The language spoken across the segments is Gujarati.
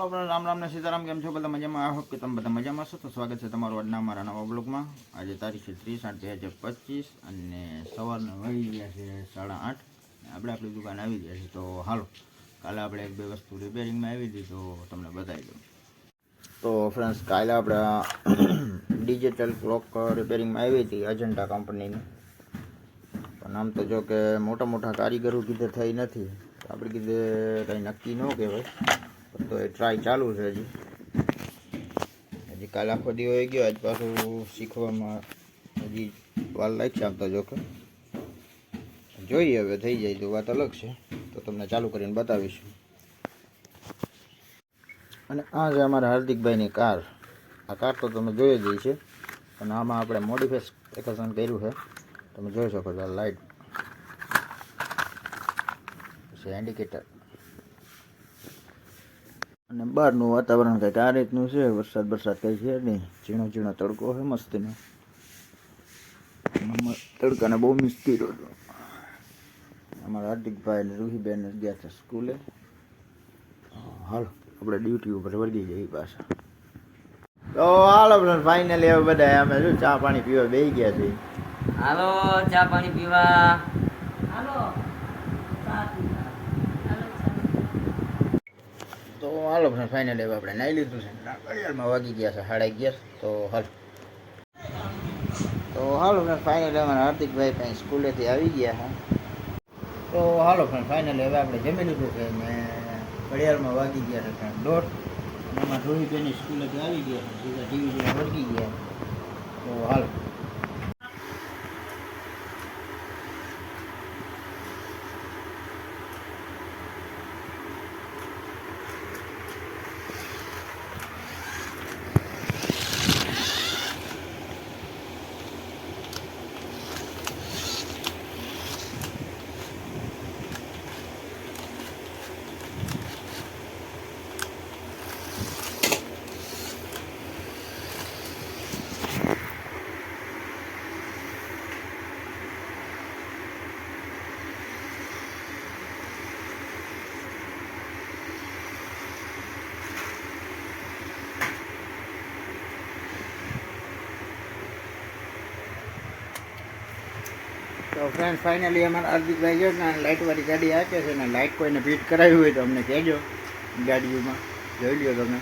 હાલો રામ રામ ને સીતારામ, કેમ છો? બધા મજામાં? આ કે તમે બધા મજામાં છો તો સ્વાગત છે તમારું આજના મારા નવા બ્લોગમાં આજે તારીખ છે ત્રીસ આઠ બે હજાર પચીસ અને સવારના વાગી ગયા છે સાડા આઠ. આપણે આપણી દુકાન આવી ગયા છે. તો હાલો, કાલે આપણે એક બે વસ્તુ રિપેરિંગમાં આવી હતી, તો તમને બતાવી દઉં. તો ફ્રેન્ડ્સ કાલે આપણે ડિજિટલ ક્લોક રિપેરિંગમાં આવી હતી અજંટા કંપનીની પણ આમ તો જો કે મોટા મોટા કારીગરો કીધે થઈ નથી. આપણે કીધે કંઈ નક્કી ન કહેવાય. તો એ ટ્રાય ચાલુ છે હજી. હજી કાલ આખો દિવસ ગયો, આજ પાછું શીખવામાં હજી વાર લાગશે આમ તો જોકે. જોઈએ હવે, થઈ જાય, તો વાત અલગ છે. તો તમને ચાલુ કરીને બતાવીશું. અને આ છે અમારા હાર્દિકભાઈની કાર. આ કાર તો તમે જોઈ જ છે અને આમાં આપણે મોડિફિકેશન કર્યું છે. તમે જોઈ શકો છો લાઇટ પછી ઇન્ડિકેટર અને બહારનું વાતાવરણ કંઈક આ રીતનું છે વરસાદ વરસાદ કંઈ છે નહીં. ઝીણો ઝીણો તડકો છે મસ્તીનો. તડકાને બહુ મિસ કર્યો હતો. અમારા હાર્દિકભાઈ અને રૂહીબેન ગયા હતા સ્કૂલે. હાલો આપણે ડ્યુટી ઉપર વળગી જઈએ પાછા. તો હાલો ફાઇનલી હવે બધા અમે શું ચા પાણી પીવા બેસી ગયા છીએ? હાલો ચા પાણી પીવા. તો હાલો ફાઇનલ હવે આપણે નાઈ લીધું છે. ઘડિયાળમાં વાગી ગયા છે, સાડા અગિયાર. તો હાલ. તો હાલો ફ્રેન્ડ ફાઇનલ અમારા હાર્દિકભાઈ કંઈ સ્કૂલેથી આવી ગયા હા તો હાલો ફ્રેન્ડ ફાઇનલ હવે આપણે જમી લીધું છે ને ઘડિયાળમાં વાગી ગયા છે ફ્રેન્ડ દોઢ. એમાં ધોળીબેનની સ્કૂલેથી આવી ગયા છે, સીધા ટીવી જોઈને વળગી ગયા તો હાલો. તો ફ્રેન્ડ ફાઇનલી અમારા હાર્દિકભાઈ જો ને લાઇટવાળી ગાડી આપે છે ને લાઇટ કોઈને ફિટ કરાવી હોય તો અમને કહેજો ગાડીઓમાં. જોઈ લ્યો તમે.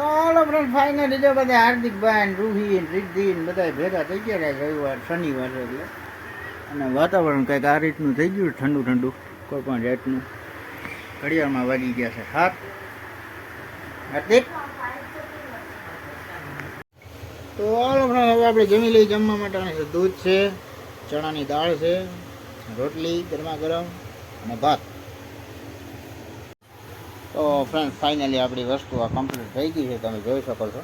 બોલો ફ્રેન્ડ ફાઇનલી જો બધા હાર્દિકભાઈ રૂહીન રિદ્ધિ બધા ભેગા થઈ ગયા રવિવાર, શનિવાર એટલે. અને વાતાવરણ કંઈક આ રીતનું થઈ ગયું ઠંડુ ઠંડુ, કોઈ પણ જાતનું. ઘડિયાળમાં વાગી ગયા છે હાથ હાર્દિક? તો હાલો ફ્રેન્ડ હવે આપણે જમી લઈએ. જમવા માટે દૂધ છે ચણાની દાળ છે રોટલી ગરમા ગરમ અને ભાત. તો ફ્રેન્ડ ફાઇનલી આપણી વસ્તુ આ કમ્પ્લીટ થઈ ગઈ છે. તમે જોઈ શકો છો.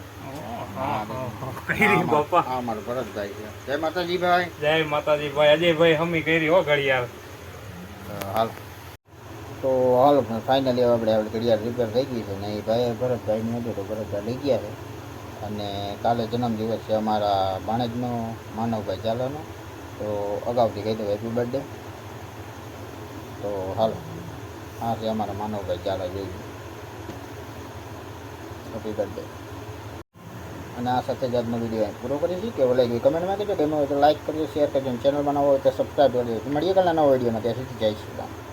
હા મારો ભરતભાઈ છે જય માતાજી ભાઈ જય માતાજી ભાઈ અજયભાઈ હમી કરી હો ઘડિયાળ. હાલ. તો હાલો ફાઇનલી હવે આપણે આપણી ઘડિયાળ રિપેર થઈ ગઈ છે. ને એ ભાઈ ભરતભાઈની હતું તો ભરતભાઈ લઈ ગયા છે. અને કાલે જન્મદિવસ છે અમારા ભાણેજનો માનવભાઈ ચાલાનો તો અગાઉથી કહી દઉં હેપી બર્થડે તો હાલો, આ છે અમારા માનવભાઈ ચાલા જોઈ. હેપી બર્થડે અને આ સાથે જ આજનો વીડિયો પૂરો કરીશું કેવો લાગ્યું કમેન્ટમાં કહેજો. ગમ્યો હોય તો લાઈક કરજો, શેર કરજો ચેનલ બનાવો હોય તો સબસ્ક્રાઈબ કરજો મળીએ કાલે નવો વિડીયોમાં. ત્યાં સુધી જય શ્રી